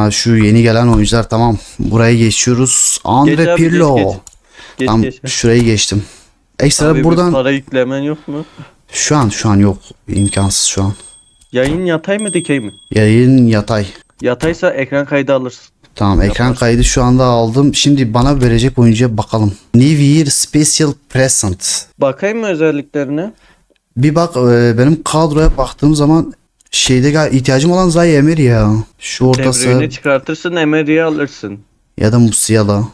Ha şu yeni gelen oyuncular tamam. Buraya geçiyoruz. Andre Geç abi, geç, Pirlo. geç. Geç Tamam geç. şurayı geçtim. Ekstra Abi buradan para yüklemen yok mu? şu an şu an yok. imkansız şu an. Yayın yatay mı dikey mi? Yayın yatay. Yataysa ekran kaydı alırsın. Tamam ekran kaydı şu anda aldım. Şimdi bana verecek oyuncuya bakalım. New Year Special Present. Bakayım mı özelliklerine? Bir bak e, benim kadroya baktığım zaman şeyde gal- ihtiyacım olan Zayi Emery ya. Şu ortası Devreni çıkartırsın Emery'i alırsın. ya da Musiala.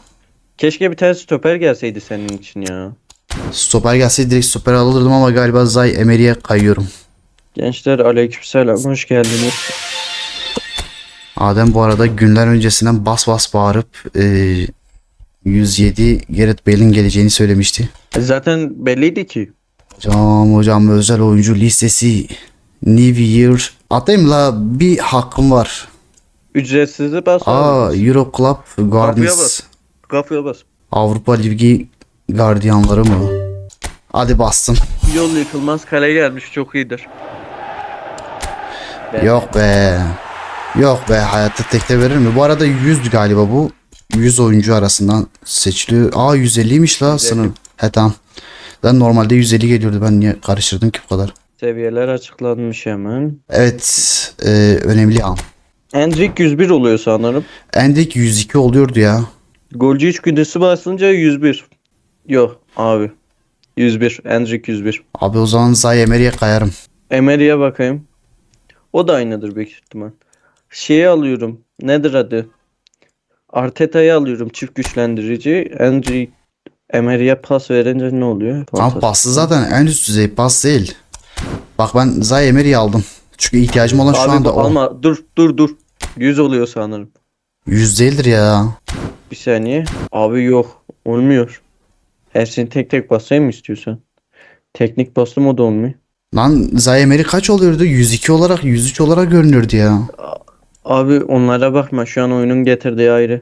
Keşke bir tane stoper gelseydi senin için ya. Stoper gelse direkt stoper alırdım ama galiba Zayi Emery'e kayıyorum. Gençler aleykümselam hoş geldiniz. Adem bu arada günler öncesinden bas bas bağırıp e, 107 Gareth Bale'in geleceğini söylemişti. E Zaten belliydi ki. Hocam hocam özel oyuncu listesi New Year. Atayım la bir hakkım var. Ücretsizi bas. Aa. Euro Club Guardians. bas. Kapıya bas. Avrupa Ligi gardiyanları mı? Hadi bastım. Yol yıkılmaz kale gelmiş çok iyidir. Ben- Yok be. Yok be hayatta tekte verir mi? Bu arada 100 galiba bu. 100 oyuncu arasından seçiliyor. Aa 150'ymiş la 150. sınır. He tamam. Ben normalde 150 geliyordu. Ben niye karıştırdım ki bu kadar? Seviyeler açıklanmış hemen. Evet. e, önemli an. Endrick 101 oluyor sanırım. Endik 102 oluyordu ya. Golcü içgüdüsü basınca 101. Yok abi. 101. Endrick 101. Abi o zaman Zayi Emery'e kayarım. Emery'e bakayım. O da aynıdır büyük ihtimal. Şeyi alıyorum. Nedir adı? Arteta'yı alıyorum çift güçlendirici. Endrick Emery'e pas verince ne oluyor? Ama pası zaten en üst düzey pas değil. Bak ben Zayi Emery'yi aldım. Çünkü ihtiyacım olan şu Abi anda bu- o. alma dur dur dur. 100 oluyor sanırım. 100 değildir ya. Bir saniye. Abi yok. Olmuyor. Hepsini tek tek basayım mı istiyorsan? Teknik bastım o da olmuyor. Lan Zayi Emery kaç oluyordu? 102 olarak 103 olarak görünürdü ya. Abi onlara bakma şu an oyunun getirdiği ayrı.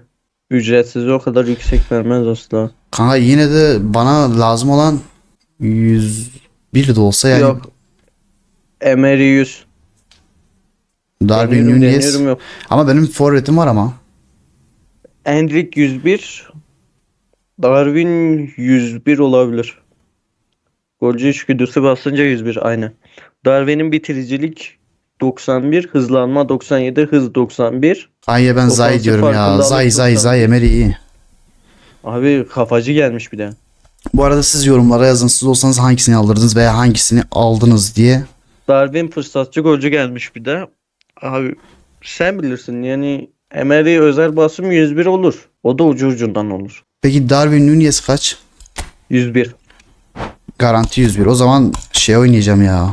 Ücretsiz o kadar yüksek vermez asla. Kanka yine de bana lazım olan 101 de olsa yani Yok. Emery 100. Darwin Deniyorum, Nunez. deniyorum yok. Ama benim forvetim var ama. Endrick 101. Darwin 101 olabilir. Golcü içgüdüsü basınca 101 aynen. Darwin'in bitiricilik 91, hızlanma 97, hız 91. Hayır ben Ofansif diyorum ya. farkındalık Zayi 91. Zayi Emery iyi. Abi kafacı gelmiş bir de. Bu arada siz yorumlara yazın. Siz olsanız hangisini alırdınız veya hangisini aldınız diye. Darwin fırsatçı golcü gelmiş bir de. Abi sen bilirsin yani Emery özel basım 101 olur. O da ucu ucundan olur. Peki Darwin Nunez kaç? 101. Garanti 101. O zaman şey oynayacağım ya.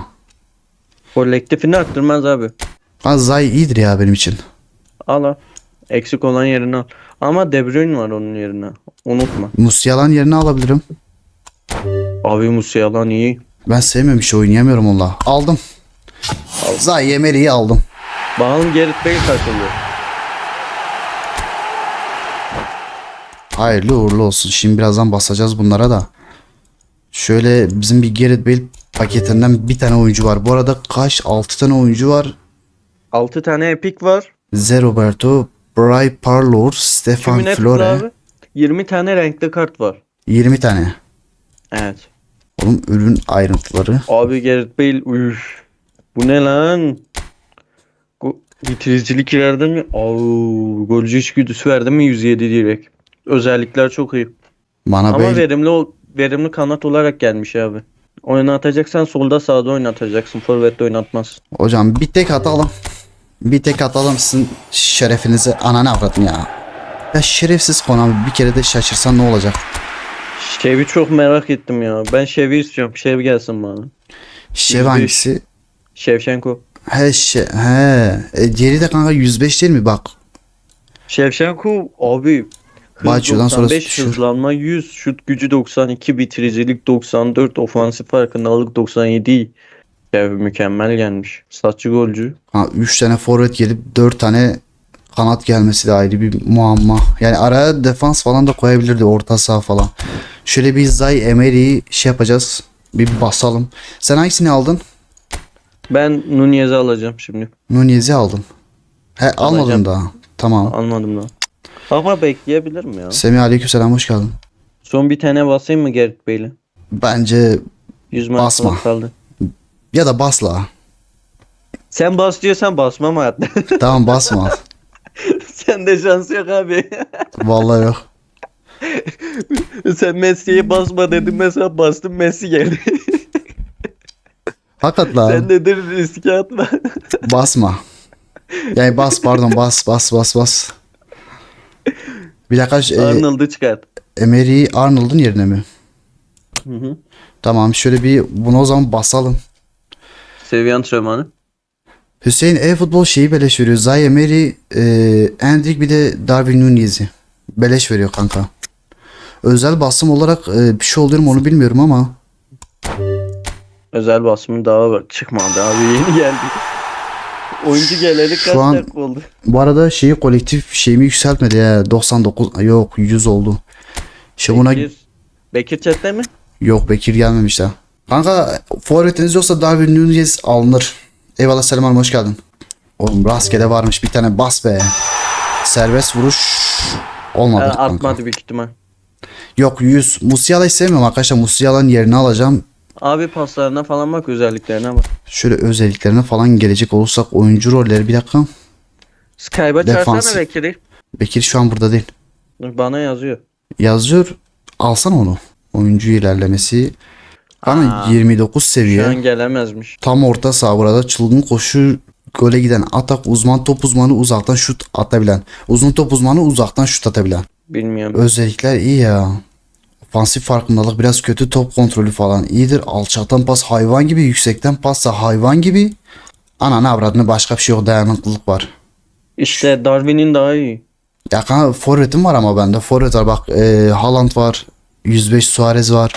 Kolektifini arttırmaz abi. Ha Zayi iyidir ya benim için. Al al. Eksik olan yerine al. Ama De Bruyne var onun yerine. Unutma. Musiala'nın yerine alabilirim. Abi Musiala iyi. Ben sevmemiş oynayamıyorum onunla. Aldım. Zayi Emery'yi aldım. Bakalım Gerrit kaç oluyor. Hayırlı uğurlu olsun. Şimdi birazdan basacağız bunlara da. Şöyle bizim bir Gareth Bale paketinden bir tane oyuncu var. Bu arada kaç? 6 tane oyuncu var. 6 tane epik var. Ze Roberto, Bry Parlour, Stefan Flore. abi? 20 tane renkli kart var. 20 tane. Evet. Oğlum ürün ayrıntıları. Abi Gerrit Bale üf. Bu ne lan? Go bitiricilik verdi mi? Oo, golcü içgüdüsü verdi mi 107 direkt. Özellikler çok iyi. Bana Ama Bale verimli ol- verimli kanat olarak gelmiş abi. Oynatacaksan solda sağda oynatacaksın. Forvet'te oynatmaz. hocam bir tek atalım. Bir tek atalım sizin şerefinize ananı avradım ya. Ya şerefsiz Konami bir kere de şaşırsan ne olacak? Şev'i çok merak ettim ya. Ben Şev'i istiyorum. Şev gelsin bana. Şev 105. hangisi? Şevşenko. He şey he. E, diğeri de kanka 105 değil mi bak? Şevşenko abi hız Baçyo'dan sonra 95, düşür. hızlanma 100, şut gücü 92, bitiricilik 94, ofansif farkındalık 97. Şev mükemmel gelmiş. Satçı golcü. Ha 3 tane forvet gelip 4 tane kanat gelmesi de ayrı bir muamma. Yani araya defans falan da koyabilirdi orta saha falan. Şöyle bir Zay Emery'yi şey yapacağız. Bir basalım. Sen hangisini aldın? Ben Nunez'i alacağım şimdi. Nunez'i aldın. He almadın Alacağım. daha. Tamam. Almadım lan. Ama bekleyebilirim ya. Semih aleykümselam hoş geldin. Son bir tane basayım mı Gerrit Bey'le? Bence 100 Basma. kaldı. ya da basla. Sen bas diyorsan basmam hayatta. tamam basma. Sen de şans yok abi. Vallahi yok. Sen Messi'ye basma dedim mesela bastım Messi geldi. Hakikat la. Sen de dur riske atma. Basma. Yani bas pardon bas bas bas bas. Bir dakika e, Arnold'u çıkart. Emery Arnold'un yerine mi? Hı hı. Tamam şöyle bir bunu o zaman basalım. Seviye antrenmanı. Hüseyin e-futbol şeyi beleş veriyor. Zay Emery, e, Endrick bir de Darwin Nunez'i. Beleş veriyor kanka. Özel basım olarak e, bir şey oluyor mu onu bilmiyorum ama. Özel basımı daha var. Çıkmadı abi yeni geldi. Oyuncu geleli kaç an- dakika oldu? Bu arada şeyi kolektif şeyimi yükseltmedi ya. 99 yok 100 oldu. Şey buna Bekir, Bekir chatte mi? yok Bekir gelmemiş daha. Kanka forvetiniz yoksa Darwin Nunez alınır. Eyvallah Selam Hanım hoş geldin. Oğlum rastgele varmış bir tane bas be. Serbest vuruş olmadı Ha, kanka. atmadı büyük ihtimal. Yok 100. Musiala'yı sevmiyorum arkadaşlar. Musiala'nın yerini alacağım. Abi paslarına falan bak özelliklerine bak. Şöyle özelliklerine falan gelecek olursak oyuncu rolleri bir dakika. Skype'a çağırsana Bekir'i. Bekir şu an burada değil. Bana yazıyor. Yazıyor. Alsana onu. Oyuncu ilerlemesi. Bana Aa, 29 Şu seviye. an gelemezmiş. Tam orta saha burada. Çılgın koşu gole giden atak uzman top uzmanı uzaktan şut atabilen. Uzun top uzmanı uzaktan şut atabilen. Bilmiyorum. Özellikler iyi ya. Ofansif farkındalık biraz kötü top kontrolü falan iyidir. Alçaktan pas hayvan gibi yüksekten pas da hayvan gibi. Ananı avradını başka bir şey yok dayanıklılık var. İşte Darwin'in daha iyi. Ya kanka forvetim var ama bende. Forvet var bak e, Haaland var. 105 Suarez var.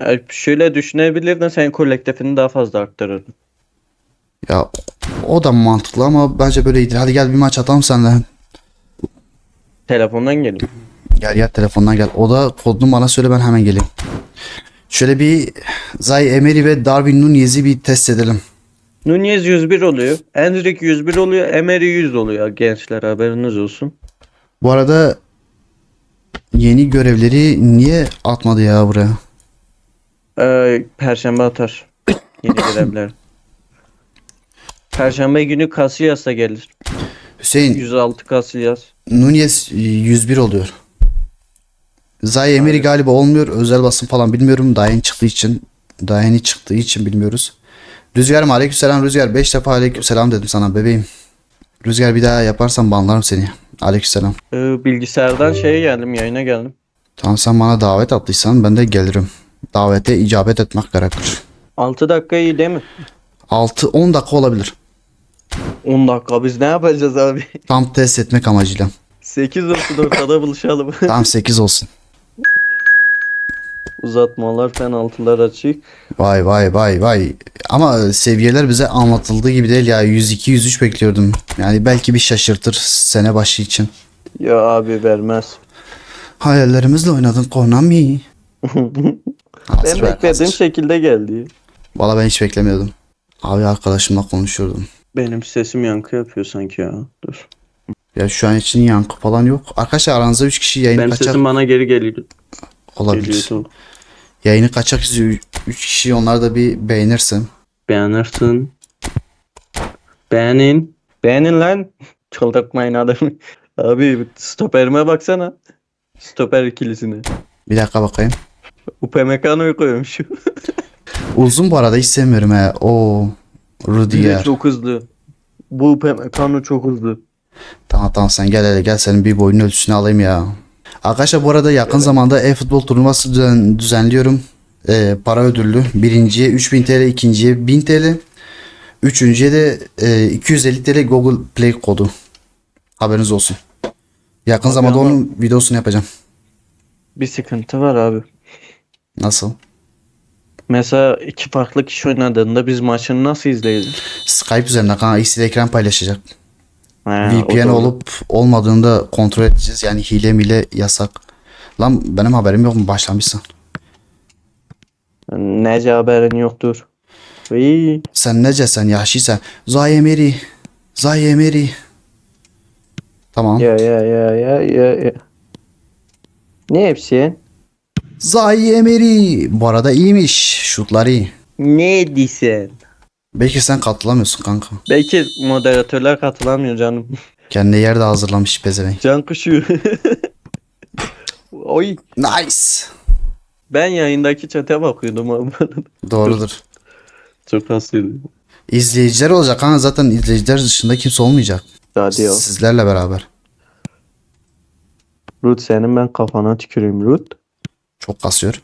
Ya şöyle düşünebilirdin sen kolektifini daha fazla arttırırdın. Ya o da mantıklı ama bence böyle iyidir. Hadi gel bir maç atalım senle. Telefondan geleyim. Gel gel telefondan gel. O da kodunu bana söyle ben hemen geleyim. Şöyle bir Zay Emery ve Darwin Nunez'i bir test edelim. Nunez 101 oluyor. Endrick 101 oluyor. Emery 100 oluyor gençler haberiniz olsun. Bu arada yeni görevleri niye atmadı ya buraya? Ee, Perşembe atar. Yeni görevler. Perşembe günü Casillas da gelir. Hüseyin 106 Casillas. Nunez 101 oluyor. Zay Emery galiba olmuyor. Özel basın falan bilmiyorum. Daha yeni çıktığı için. Daha yeni çıktığı için bilmiyoruz. Rüzgar'ım aleykümselam Rüzgar. 5 defa aleykümselam dedim sana bebeğim. Rüzgar bir daha yaparsan banlarım seni. Aleykümselam. Ee, bilgisayardan şeye geldim yayına geldim. Tamam sen bana davet attıysan ben de gelirim. Davete icabet etmek gerekir. 6 dakika iyi değil mi? 6-10 dakika olabilir. 10 dakika biz ne yapacağız abi? Tam test etmek amacıyla. 8 olsun ortada buluşalım. Tamam 8 olsun. Uzatmalar penaltılar açık. Vay vay vay vay. Ama seviyeler bize anlatıldığı gibi değil ya. 102-103 bekliyordum. Yani belki bir şaşırtır sene başı için. Ya abi vermez. Hayallerimizle oynadın Konami. ben beklediğim hazır. şekilde geldi. Valla ben hiç beklemiyordum. Abi arkadaşımla konuşuyordum. Benim sesim yankı yapıyor sanki ya. Dur. Ya şu an için yankı falan yok. Arkadaşlar aranızda 3 kişi yayını Benim kaçak sesim bana geri geliyor. olabilir. Geliyordu. Yayını kaçak izliyor 3 kişi onlar da bir beğenirsin. Beğenirsin. Beğenin. Beğenin lan. Çıldırtmayın adamı. Abi stoperime baksana. Stoper ikilisine. Bir dakika bakayım. Upamecano'yu koymuş. Uzun bu arada hiç sevmiyorum he. O Rudiger. çok hızlı. Bu Upamecano çok hızlı. Tamam tamam sen gel hele gel senin bir boyunun ölçüsünü alayım ya. Arkadaşlar bu arada yakın zamanda e-futbol turnuvası düzen, düzenliyorum. Ee, para ödüllü. Birinciye 3000 TL, ikinciye 1000 TL. Üçüncüye de e, 250 TL Google Play kodu. Haberiniz olsun. Yakın Abi zamanda ama- onun videosunu yapacağım. Bir sıkıntı var abi. Nasıl? Mesela iki farklı kişi oynadığında biz maçını nasıl izleyeceğiz? Skype üzerinden kanka ikisi de ekran paylaşacak. O VPN olup olmadığını da kontrol edeceğiz. Yani hile mile yasak. Lan benim haberim yok mu? Başlamışsın. Nece haberin yoktur. İyi. Sen nece sen Yahşi sen. Zay Emery. Zay Emery. Tamam. Ya ya ya ya ya ya. Ne hepsi? Zayi Emery. Bu arada iyiymiş. Şutları iyi. Ne diysen? Belki sen katılamıyorsun kanka. Belki moderatörler katılamıyor canım. Kendine yer de hazırlamış pezevenk. Can kuşu. Oy. Nice. Ben yayındaki çete bakıyordum abi. Doğrudur. Çok hastaydı. İzleyiciler olacak kanka zaten izleyiciler dışında kimse olmayacak. Hadi ya. Sizlerle beraber. Ruth senin ben kafana tüküreyim Ruth. Çok kasıyor.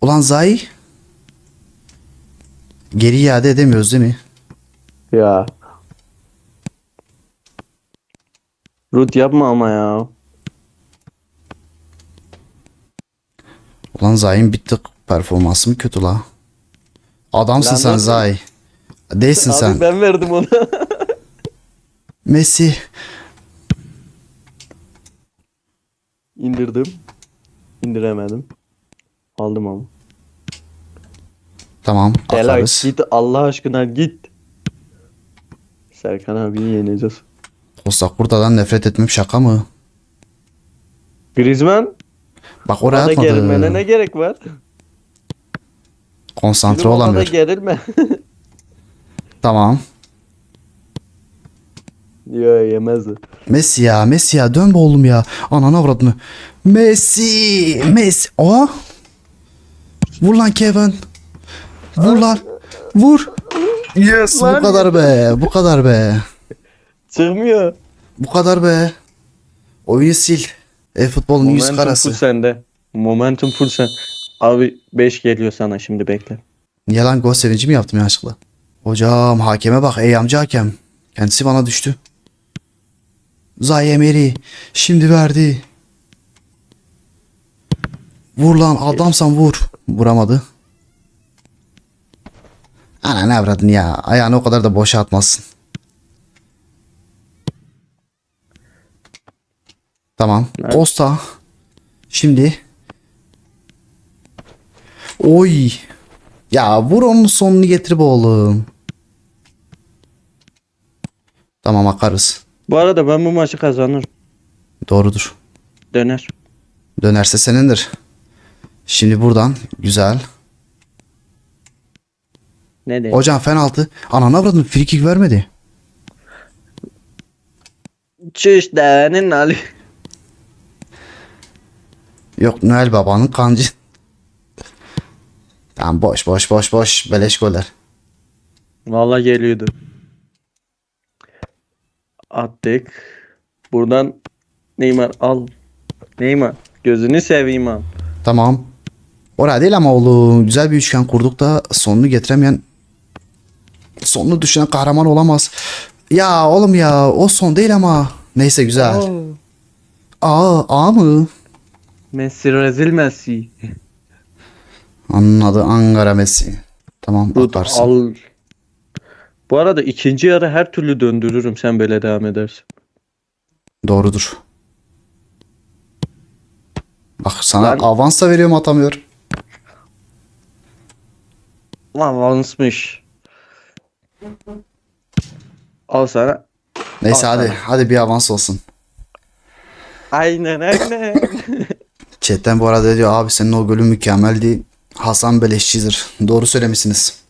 Ulan Zayi. Geri iade edemiyoruz değil mi? Ya. Ruth yapma ama ya. Ulan Zayi'nin bir tık performansı mı kötü la? Adamsın Lan sen nasıl? Zayi. Değilsin Abi sen. ben verdim ona. Messi. İndirdim. İndiremedim. Aldım ama. Tamam atarız. git Allah aşkına git. Serkan abiyi yeneceğiz. Costa Curta'dan nefret etmem şaka mı? Griezmann Bak oraya Orada gerilmene ne atmadı. gerek var? Konsantre Bizim orada olamıyor. gerilme. Tamam. Yo yemezdi. Messi ya Messi ya dön be oğlum ya. Ananı avradını. Messi. Messi. Oha. Vur lan Kevin. Vur lan. Vur. Yes. Bu kadar be. Bu kadar be. Çıkmıyor. Bu kadar be. Oyunu sil. E futbolun yüz Momentum full karası. sende. Momentum full sen. Abi 5 geliyor sana şimdi bekle. Niye lan gol sevinci mi yaptım yanlışlıkla? Hocam hakeme bak ey amca hakem. Kendisi bana düştü. Zayi Emery. Şimdi verdi. Vur lan adamsan vur. Vuramadı. Ana ne avradın ya. Ayağını o kadar da boşa atmazsın. Tamam. Evet. Costa. Şimdi. Oy. Ya vur onun sonunu getir be oğlum. Tamam akarız. Bu arada ben bu maçı kazanırım. Doğrudur. Döner. Dönerse senindir. Şimdi buradan güzel. Ne diyeyim? Hocam penaltı. Ananı avradın free kick vermedi. Çüş devenin Ali. Yok Noel babanın kancı. Tamam boş boş boş boş beleş goller. Valla geliyordu. Attık. Buradan Neymar al. Neymar gözünü seveyim al. Tamam. Oraya değil ama oğlum güzel bir üçgen kurduk da sonunu getiremeyen sonunu düşünen kahraman olamaz. Ya oğlum ya o son değil ama. Neyse güzel. Aa, A mı? Messi rezil Messi. Onun adı Ankara Messi. Tamam Rut atarsın. al. Bu arada ikinci yarı her türlü döndürürüm sen böyle devam edersin. Doğrudur. Bak sana Ben- avans da veriyorum atamıyor. Lan avansmış. Al sana. Neyse Al hadi hadi bir avans olsun. Aynen aynen. Chatten bu arada diyor abi senin o golün mükemmeldi. Hasan Beleşçi'dir. Doğru söylemişsiniz.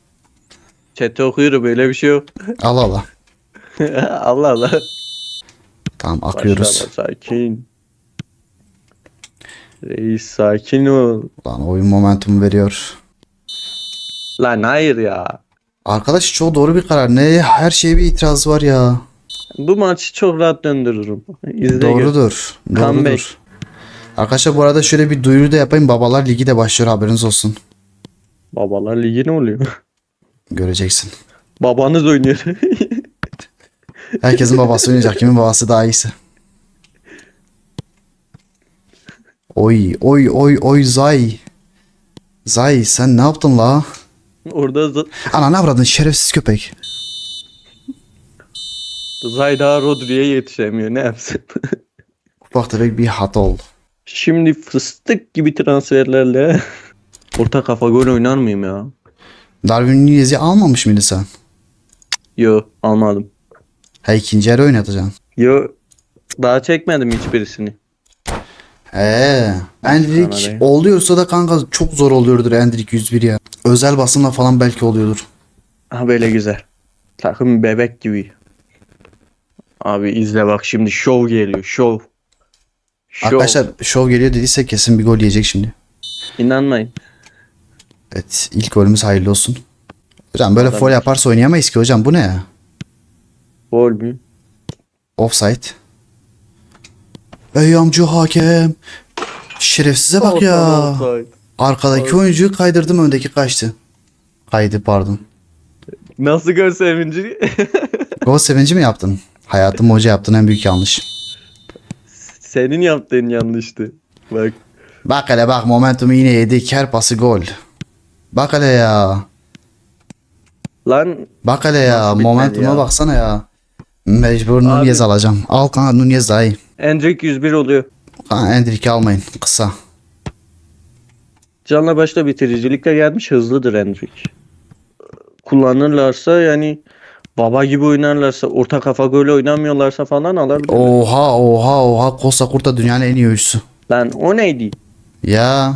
Chat'i okuyorum böyle bir şey yok. Allah Allah. Allah Allah. Tamam akıyoruz. Başlama, sakin. Reis sakin ol. Lan oyun momentum veriyor. Lan hayır ya. Arkadaş çok doğru bir karar. Ne her şeye bir itiraz var ya. Bu maçı çok rahat döndürürüm. İzle gör. Doğrudur. Comeback. Doğrudur. Arkadaşlar bu arada şöyle bir duyuru da yapayım. Babalar Ligi de başlıyor haberiniz olsun. Babalar ligi ne oluyor? Göreceksin. Babanız oynuyor. Herkesin babası oynayacak. Kimin babası daha iyisi. Oy oy oy oy Zay. Zay sen ne yaptın la? Orada Ana ne avradın şerefsiz köpek. Zayda Rodri'ye yetişemiyor. Ne yapsın? Ufak tefek bir hata oldu. Şimdi fıstık gibi transferlerle orta kafa gol oynar mıyım ya? Darwin Nunez'i almamış mıydın sen? Yo almadım. Ha ikinci yarı oynatacaksın. Yo Daha çekmedim hiçbirisini. Eee. Değil. oluyorsa da kanka çok zor oluyordur Endrik 101 ya. Özel basımla falan belki oluyordur. Ha böyle güzel. Takım bebek gibi. Abi izle bak şimdi şov geliyor şov. Şov. Arkadaşlar şov geliyor dediyse kesin bir gol yiyecek şimdi. İnanmayın. Evet ilk golümüz hayırlı olsun. Hocam böyle Adam- foul yaparsa oynayamayız ki hocam bu ne ya? Gol mü? Offside. Ey amca hakem. Şerefsize bak ya. Offside. Arkadaki oyuncuyu kaydırdım öndeki kaçtı. Kaydı pardon. Nasıl gol sevinci? Gol sevinci mi yaptın? Hayatım hoca yaptığın en büyük yanlış. Senin yaptığın yanlıştı. Bak. Bak hele bak momentumu yine yedi. Ker pası gol. Bak hele ya. Lan Bak hele ya. Nasıl bitmedi Momentuma ya? baksana ya. Mecbur Nunez alacağım. Al kanka Nunez daha iyi. Endrick 101 oluyor. Kanka Endrick'i almayın. Kısa. Canla başla bitiricilikle gelmiş hızlıdır Endrick. Kullanırlarsa yani baba gibi oynarlarsa orta kafa golü oynamıyorlarsa falan alabilir. Oha oha oha. Costa Curta dünyanın en iyi oyuncusu. Lan o neydi? Ya.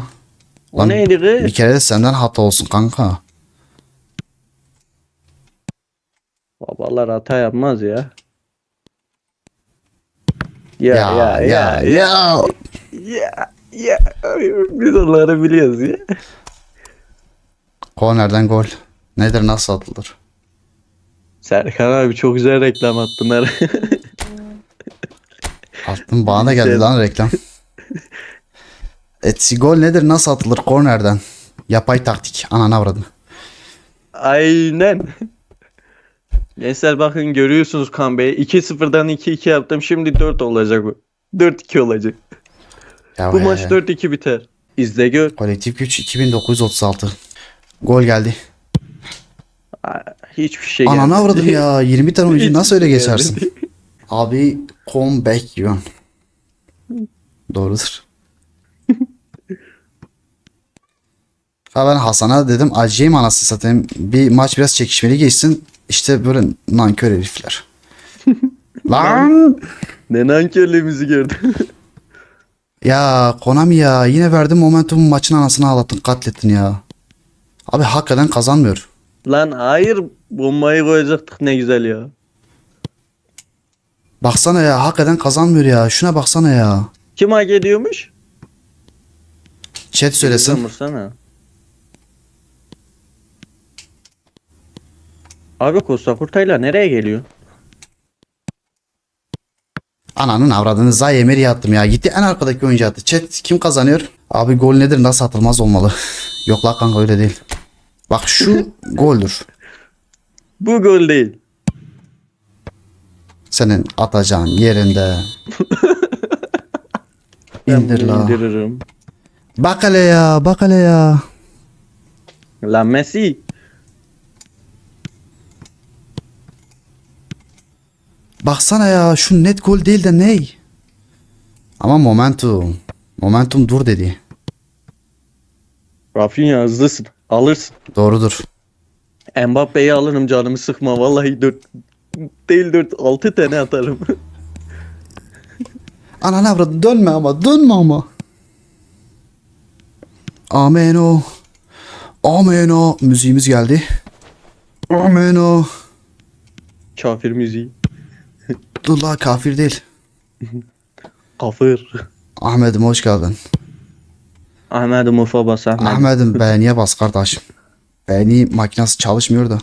O Lan neydi Bir kız? kere de senden hata olsun kanka. Babalar hata yapmaz ya. Ya Ya ya ya ya ya. ya ya biz onları biliyoruz ya. Kornerden gol. Nedir nasıl atılır? Serkan abi çok güzel reklam attın ara. Attım bana da geldi lan reklam. Et gol nedir nasıl atılır kornerden? Yapay taktik. Ananı avradım. Aynen. Gençler bakın görüyorsunuz Kaan Bey. 2-0'dan 2-2 yaptım. Şimdi 4 olacak bu. 4-2 olacak. Ya Bu maç 4-2 biter. İzle gör. Kolektif güç 2936. Gol geldi. Aa, Hiçbir şey Ananı gelmedi. avradım ya. 20 tane oyuncu nasıl öyle şey geçersin? Abi comeback yiyorsun. Doğrudur. Ha ben Hasan'a dedim acıyım anasını satayım. Bir maç biraz çekişmeli geçsin. İşte böyle nankör herifler. Lan! Ne nankörlüğümüzü gördüm. Ya Konami ya yine verdim momentumu maçın anasını ağlattın katlettin ya. Abi hakikaten kazanmıyor. Lan hayır bombayı koyacaktık ne güzel ya. Baksana ya hakikaten kazanmıyor ya. Şuna baksana ya. Kim hak ediyormuş? Chat söylesin. Umursana. Abi Costa Curta'yla nereye geliyor? Ananın avradını Zay Emery'e attım ya. Gitti en arkadaki oyuncu attı. Chat kim kazanıyor? Abi gol nedir nasıl atılmaz olmalı. Yok la kanka öyle değil. Bak şu goldür. Bu gol değil. Senin atacağın yerinde. İndir la. indiririm. Bak hele ya bak hele ya. Lan Messi. Baksana ya şu net gol değil de ney? Ama momentum. Momentum dur dedi. Rafinha hızlısın. Alırsın. Doğrudur. Mbappe'yi alırım canımı sıkma. Vallahi 4 değil 4 6 tane atarım. Ananı avradı dönme ama dönme ama. Ameno. Ameno. Müziğimiz geldi. Ameno. Kafir müziği. Dur la kafir değil. Kafir. Ahmet'im hoş geldin. Ahmet Mufa bas Ahmet. Ahmet'im beğeniye bas kardeşim. Beğeni makinesi çalışmıyor da.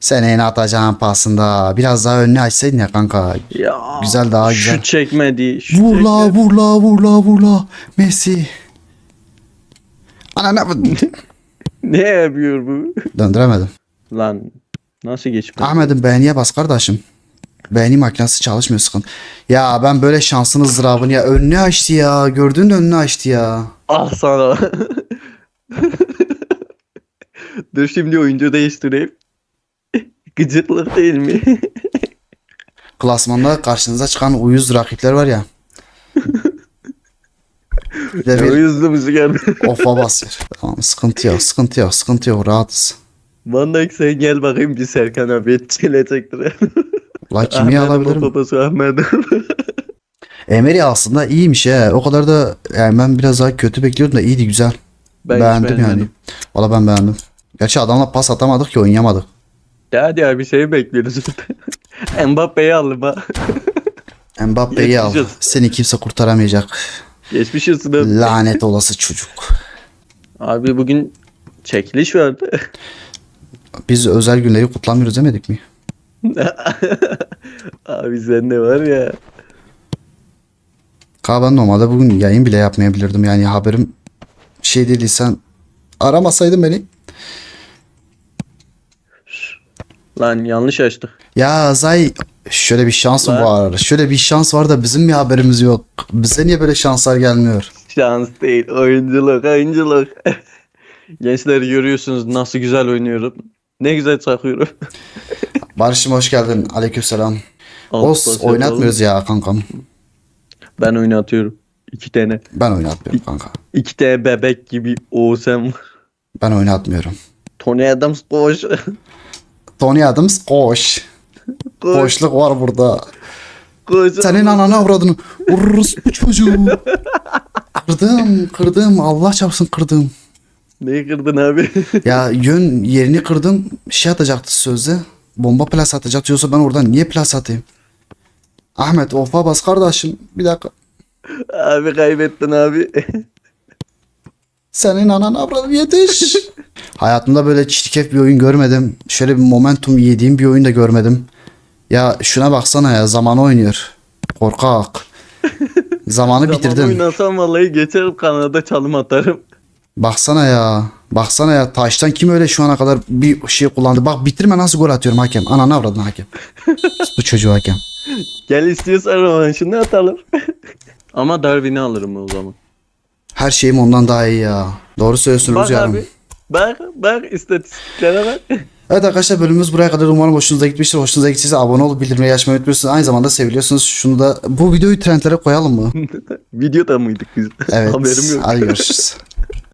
Sen en atacağın pasında biraz daha önüne açsaydın ya kanka. Ya. Güzel, daha güzel. Şut çekmedi. Şut Vur la vur la vur la vur la. Messi. Ananı Ne yapıyor bu? Döndüremedim. Lan nasıl geçmedi? Ahmet'im beğeniye bas kardeşim. Beğeni makinesi çalışmıyor sıkıntı. Ya ben böyle şansın ızdırabını ya önünü açtı ya. Gördün mü önünü açtı ya. Ah sana. Dur şimdi oyuncu değiştireyim. Gıcıklık değil mi? Klasmanda karşınıza çıkan uyuz rakipler var ya. Bir de bir yüzümüzü geldi. ofa basıyor. Tamam sıkıntı yok sıkıntı yok sıkıntı yok rahatız. Van Dijk sen gel bakayım bir Serkan abi çile çektirelim. La kimi alabilirim? babası Ahmet. Emery aslında iyiymiş he. O kadar da yani ben biraz daha kötü bekliyordum da iyiydi güzel. Ben beğendim yani. Valla ben beğendim. Gerçi adamla pas atamadık ki oynayamadık. Hadi ya bir şey bekliyoruz. Mbappe'yi aldım ha. Mbappe'yi al. Seni kimse kurtaramayacak. Geçmiş olsun abi. Lanet olası çocuk. Abi bugün çekiliş vardı. Biz özel günleri kutlamıyoruz demedik mi? Abi sen de var ya. Ka ben normalde bugün yayın bile yapmayabilirdim. Yani haberim şey değilsen aramasaydın beni. Lan yanlış açtık. Ya Zay şöyle bir şans mı var? Şöyle bir şans var da bizim bir haberimiz yok. Bize niye böyle şanslar gelmiyor? Şans değil oyunculuk oyunculuk. Gençler görüyorsunuz nasıl güzel oynuyorum. Ne güzel çakıyorum. Barış'ım hoş geldin. Aleykümselam. Os oynatmıyoruz ya kankam. Ben oynatıyorum. İki tane. Ben oynatmıyorum kanka. İki tane bebek gibi Oğuzhan. Ben oynatmıyorum. Tony Adams koş. Tony Adams koş. koş. Boşluk var burada. koş. Senin ananı avradını. Vururuz bu çocuğu. Kırdım kırdım. Allah çarpsın kırdım. Neyi kırdın abi? Ya yön yerini kırdım. Şey atacaktı sözde. Bomba plas atacaktı. Yoksa ben oradan niye plas atayım? Ahmet ofa bas kardeşim. Bir dakika. abi kaybettin abi. Senin anan avradını yetiş. Hayatımda böyle çirkef bir oyun görmedim. Şöyle bir momentum yediğim bir oyun da görmedim. Ya şuna baksana ya zaman oynuyor. Korkak. Zamanı Zaman bitirdin. oynasam vallahi geçerim kanada çalım atarım. Baksana ya. Baksana ya taştan kim öyle şu ana kadar bir şey kullandı. Bak bitirme nasıl gol atıyorum hakem. Ananı avradın hakem. Bu çocuğu hakem. Gel istiyorsan rövanşını atalım. Ama Darwin'i alırım o zaman. Her şeyim ondan daha iyi ya. Doğru söylüyorsun Bak Rüzgar'ım. abi. Bak bak istatistiklere bak. Evet arkadaşlar bölümümüz buraya kadar umarım hoşunuza gitmiştir. Hoşunuza gittiyse abone olup bildirimleri açmayı unutmuyorsunuz. Aynı zamanda seviliyorsunuz. Şunu da bu videoyu trendlere koyalım mı? Videoda mıydık biz? Evet. Haberim yok. Hadi görüşürüz.